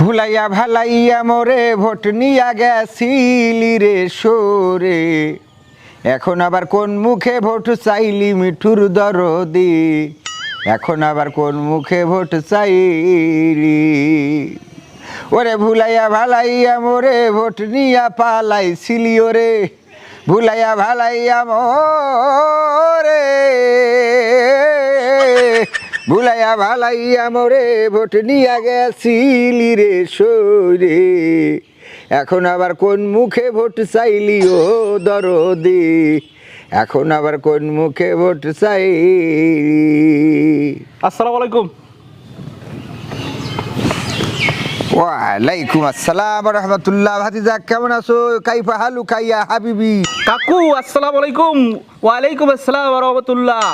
ভুলাইয়া ভালাইয়া মোরে ভোট নিয়া গেছিলি রে সরে। এখন আবার কোন মুখে ভোট চাইলি মিঠুর দরদি? এখন আবার কোন মুখে ভোট চাইলি? ওরে ভুলাইয়া ভালাইয়া মোরে ভোট নিয়া পালাইছিলি ওরে। ভুলাইয়া ভালাইয়া মোরে। ভুলাইয়া ভালাইয়া মোরে ভোট নিয়া গেছিলি রে সরে। এখন আবার কোন মুখে ভোট চাইলি ও দরদি? এখন আবার কোন মুখে ভোট চাইলি? আসসালামু আলাইকুম। ওয়ালাইকুম আসসালাম রহমতুল্লাহ। ভাতিজা কেমন আছো? কাইফা হালু কাইয়া হাবিবি। কাকু আসসালামু আলাইকুম। ওয়ালাইকুম আসসালাম রহমতুল্লাহ।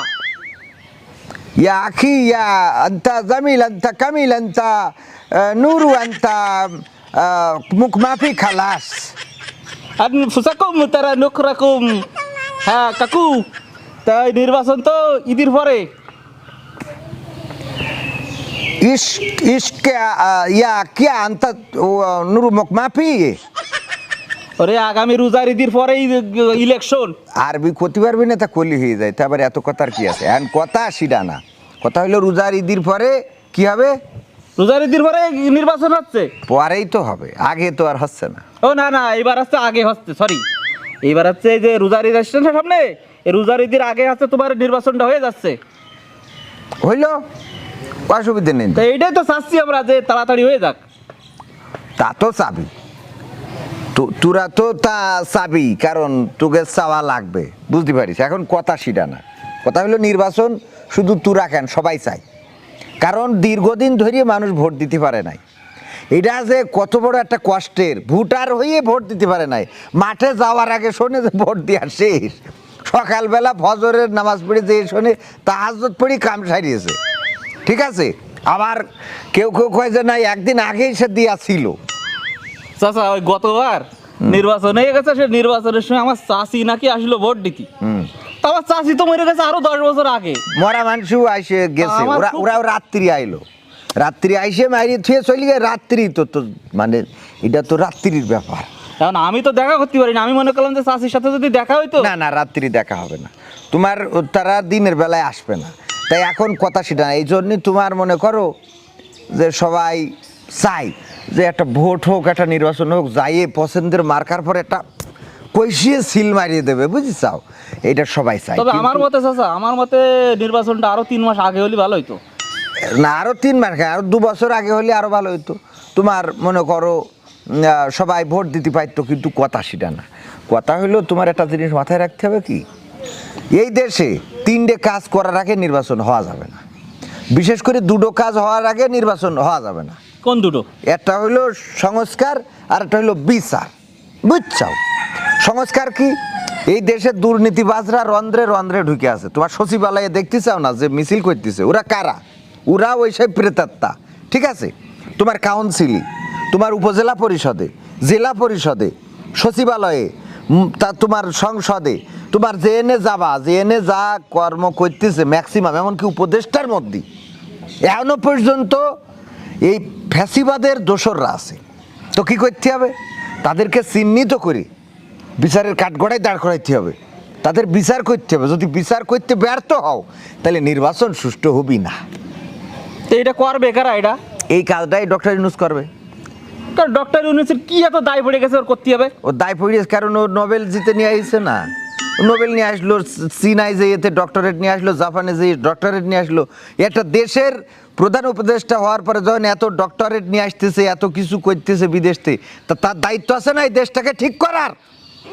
ಯಾ ಅಖಿಯ ಅಂತ ಜಮೀಲ್ ಅಂತ ಕಮೀಲ್ ಅಂತ ನೂರು ಅಂತ ಮುಖ್ ಮಾಫಿ ಖಲಾಸ್ ফুসাকুম তারা নখ রাকুম হ্যাঁ কাকু তাই নির্বাচন তো ঈদের পরে ইস ইস ইয়া কিয়া আন্ত নুরু মুখ মাফি ওরে আগামী রোজার ঈদের পরেই ইলেকশন। আরবি করতে পারবি না তা কলি হয়ে যায়। তারপর এত কথার কি আছে? এখন কথা সিডা না। কথা হইল রোজার ঈদির পরে কি হবে? রোজার ঈদের পরে নির্বাচন হচ্ছে। পরেই তো হবে। আগে তো আর হচ্ছে না। ও না না এবার হচ্ছে আগে হচ্ছে সরি এবার হচ্ছে এই যে রোজার ঈদ আসছে সামনে? রোজার ঈদের আগে হচ্ছে তোমার নির্বাচনটা হয়ে যাচ্ছে। হইল? অসুবিধা নেই। তো এইটাই তো চাচ্ছি আমরা যে তাড়াতাড়ি হয়ে যাক। তা তো চাবি। তোরা তো তা চাবি, কারণ তোকে চাওয়া লাগবে। বুঝতে পারিস? এখন কথা সিডা না। কথা হলো নির্বাচন, শুধু তোরা কেন, সবাই চাই কারণ দীর্ঘদিন ধরে মানুষ ভোট দিতে পারে নাই। এটা যে কত বড় একটা কষ্টের, ভোটার হয়ে ভোট দিতে পারে নাই। মাঠে যাওয়ার আগে শোনে যে ভোট দেওয়া শেষ। সকালবেলা ফজরের নামাজ পড়ে যে শোনে তা তাহাজত পড়ি কাম সারিয়েছে। ঠিক আছে? আবার কেউ কেউ কয় যে, না, একদিন আগেই সে দিয়া ছিল। চাচা ওই গতবার নির্বাচন হয়ে গেছে সে নির্বাচনের সময় আমার চাষি নাকি আসলো ভোট দিতি। আমার চাষি তো মরে গেছে আরও দশ বছর আগে। মরা মানুষও আইসে গেছে। ওরা ওরাও রাত্রি আইলো। রাত্রি আইসে মারি থুয়ে চলে গিয়ে রাত্রি তো তো মানে এটা তো রাত্রির ব্যাপার। কারণ আমি তো দেখা করতে পারি না আমি মনে করলাম যে চাষির সাথে যদি দেখা হইতো। না না রাত্রি দেখা হবে না। তোমার তারা দিনের বেলায় আসবে না। তাই এখন কথা সেটা না। এই জন্যই তোমার মনে করো যে সবাই চাই যে একটা ভোট হোক একটা নির্বাচন হোক যাইয়ে পছন্দের মার্কার পর একটা কইসিয়ে সিল মারিয়ে দেবে বুঝিসাও এটা সবাই চাই তবে আমার মতে চাচা আমার মতে নির্বাচনটা আরও তিন মাস আগে হলে ভালো হইতো। না আরও তিন মাস আরও দু বছর আগে হলে আরও ভালো হতো তোমার মনে করো সবাই ভোট দিতে পারতো কিন্তু কথা সেটা না। কথা হলো তোমার একটা জিনিস মাথায় রাখতে হবে কি? এই দেশে তিনটে কাজ করার আগে নির্বাচন হওয়া যাবে না। বিশেষ করে দুটো কাজ হওয়ার আগে নির্বাচন হওয়া যাবে না। কোন দুটো? একটা হলো সংস্কার, আর একটা হলো বিচার। বুঝছাও? সংস্কার কি? এই দেশের দুর্নীতিবাজরা রন্ধ্রে রন্ধ্রে ঢুকে আছে। তোমার সচিবালয়ে দেখতে চাও না যে মিছিল করতেছে? ওরা কারা? ওরা ওই সব প্রেতাত্মা। ঠিক আছে? তোমার কাউন্সিলি তোমার উপজেলা পরিষদে, জেলা পরিষদে, সচিবালয়ে তা তোমার সংসদে, তোমার জেএনএ যাবা, জেএনএ যা কর্ম করতেছে ম্যাক্সিমাম এমনকি উপদেষ্টার মধ্যে। এখনও পর্যন্ত এই ফ্যাসিবাদের দোসররা আছে। তো কি করতে হবে? তাদেরকে চিহ্নিত করে বিচারের কাঠগড়ায় দাঁড় করাইতে হবে। তাদের বিচার করতে হবে। যদি বিচার করতে ব্যর্থ হও তাহলে নির্বাচন সুষ্ঠু হবি না। তো এটা করবে কারা এটা? এই কাজটাই ডক্টর ইউনুস করবে। কারণ ডক্টর ইউনিসের কি এত দায় পড়ে গেছে ওর করতে হবে? ও দায় পড়িয়েছে কারণ ও নোবেল জিতে নিয়ে আসছে না। নোবেল নিয়ে আসলো চীনায় যে এতে ডক্টরেট নিয়ে আসলো জাপানে যে ডক্টরেট নিয়ে আসলো একটা দেশের প্রধান উপদেষ্টা হওয়ার পরে যখন এত ডক্টরেট নিয়ে আসতেছে এত কিছু করতেছে বিদেশ থেকে তা তার দায়িত্ব আছে না এই দেশটাকে ঠিক করার?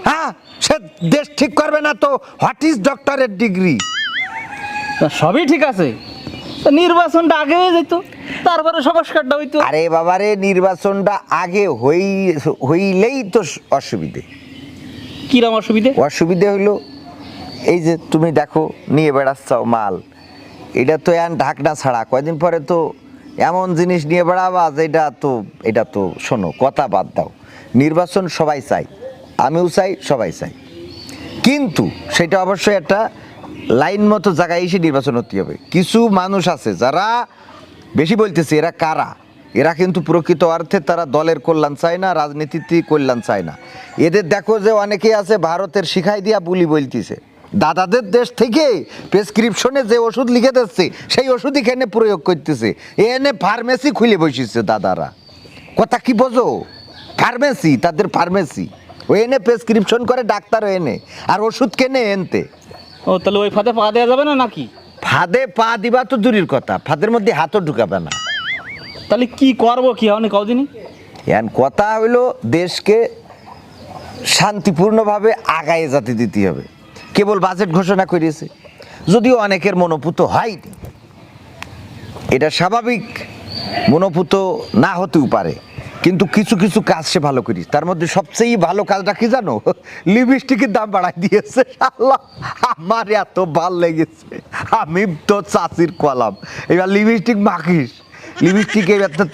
হ্যাঁ সে দেশ ঠিক করবে না তো হোয়াট ইজ ডক্টরেট ডিগ্রি সবই ঠিক আছে। নির্বাচনটা আগে হয়ে যেত তারপরে সংস্কারটা হইতো। আরে বাবারে নির্বাচনটা আগে হই হইলেই তো অসুবিধে। কিরম অসুবিধে? অসুবিধে হইল, এই যে তুমি দেখো, নিয়ে বেড়াচ্ছ মাল। এটা তো এন ঢাকনা ছাড়া, কয়দিন পরে তো এমন জিনিস নিয়ে বেড়াবা যে এটা তো এটা তো শোনো, কথা বাদ দাও। নির্বাচন সবাই চাই আমিও চাই, সবাই চাই। কিন্তু সেটা অবশ্যই একটা লাইন মতো জায়গায় এসে নির্বাচন হতে হবে। কিছু মানুষ আছে যারা, বেশি বলতেছে, এরা কারা? এরা কিন্তু প্রকৃত অর্থে তারা দলের কল্যাণ চায় না রাজনীতিতে কল্যাণ চায় না। এদের দেখো যে অনেকেই আছে ভারতের শিখাই দিয়া বুলি বলতিছে। দাদাদের দেশ থেকে প্রেসক্রিপশনে যে ওষুধ লিখে দিচ্ছে সেই ওষুধ এখানে প্রয়োগ করতেছে? এনে ফার্মেসি খুলে বসেছে দাদারা। কথা কি বোঝো? ফার্মেসি তাদের ফার্মেসি ও এনে প্রেসক্রিপশন করে ডাক্তার এনে। আর ওষুধ কেনে এনতে? ও তাহলে ওই ফাঁদে পা দেওয়া যাবে না নাকি? ফাঁদে পা দিবা তো দূরের কথা ফাঁদের মধ্যে হাতও ঢুকাবে না। তাহলে কি করব? কি হয়নি কদিনই এখন কথা হইল দেশকে শান্তিপূর্ণভাবে আগায় যেতে দিতে হবে। কেবল বাজেট ঘোষণা করিয়েছে। যদিও অনেকের মনোপুত হয়নি। এটা স্বাভাবিক, মনোপুত না হতেও পারে। কিন্তু কিছু কিছু কাজ সে ভালো করিস তার মধ্যে সবচেয়ে ভালো কাজটা কি জানো? লিপস্টিকের দাম বাড়াই দিয়েছে। আল্লাহ আমার এত ভালো লেগেছে। আমি তো চাষির কলাম। এবার লিপস্টিক মাখিস। লিপস্টিক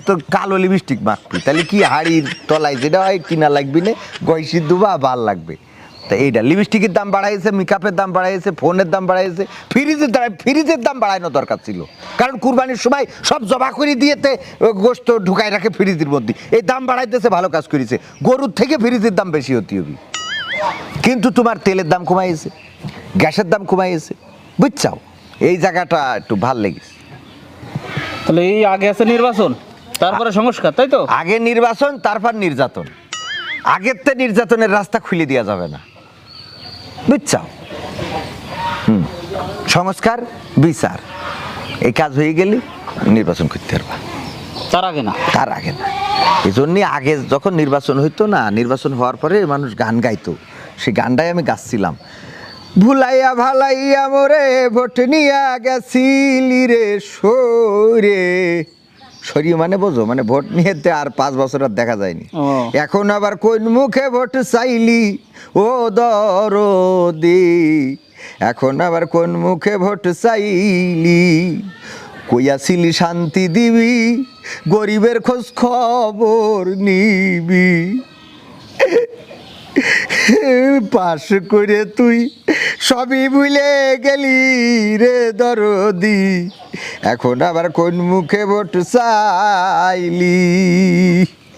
তো কালো লিপস্টিক মাখবি। তাহলে কি হাড়ির তলায় যেটা হয় কিনা লাগবি না গয়সি দুবা ভালো লাগবে। তা এইটা, লিপস্টিকের দাম বাড়াইছে মেকআপের দাম বাড়াইছে ফোনের দাম বাড়াইছে। ফ্রিজের দাম ফ্রিজের দাম বাড়ানো দরকার ছিল। কারণ কুরবানির সময় সব জমা করে দিয়েতে গোস্ত ঢুকাই রাখে ফ্রিজের মধ্যে। এই দাম বাড়াইতেছে, ভালো কাজ করেছে। গরুর থেকে ফ্রিজের দাম বেশি হতে হবে। কিন্তু তোমার তেলের দাম কমাইছে, গ্যাসের দাম কমাইছে। বুঝছাও? এই জায়গাটা একটু ভালো লেগেছে। তাহলে এই আগে আছে নির্বাচন তারপরে সংস্কার তাই তো? আগে নির্বাচন তারপর নির্যাতন। আগের তো নির্যাতনের রাস্তা খুলে দেওয়া যাবে না। বুঝছাও হুম। সংস্কার বিচার। এই কাজ হয়ে গেলে নির্বাচন করতে পারবা। তার আগে না? তার আগে না। এই জন্যে আগে যখন নির্বাচন হইতো না নির্বাচন হওয়ার পরে মানুষ গান গাইতো। সেই গানটাই আমি গাচ্ছিলাম। ভুলাইয়া ভালাইয়া মোরে ভোট নিয়া গেছিলি রে সরে। সরি মানে বোঝো মানে ভোট নিয়ে তো আর পাঁচ বছর আর দেখা যায়নি। এখন আবার কোন মুখে ভোট চাইলি? ও দরদি এখন আবার কোন মুখে ভোট চাইলি? কইয়াছিলি শান্তি দিবি গরিবের খোঁজ খবর নিবি। পাশ করে তুই সবই ভুলে গেলি রে দরদি। এখন আবার কোন মুখে বট চাইলি?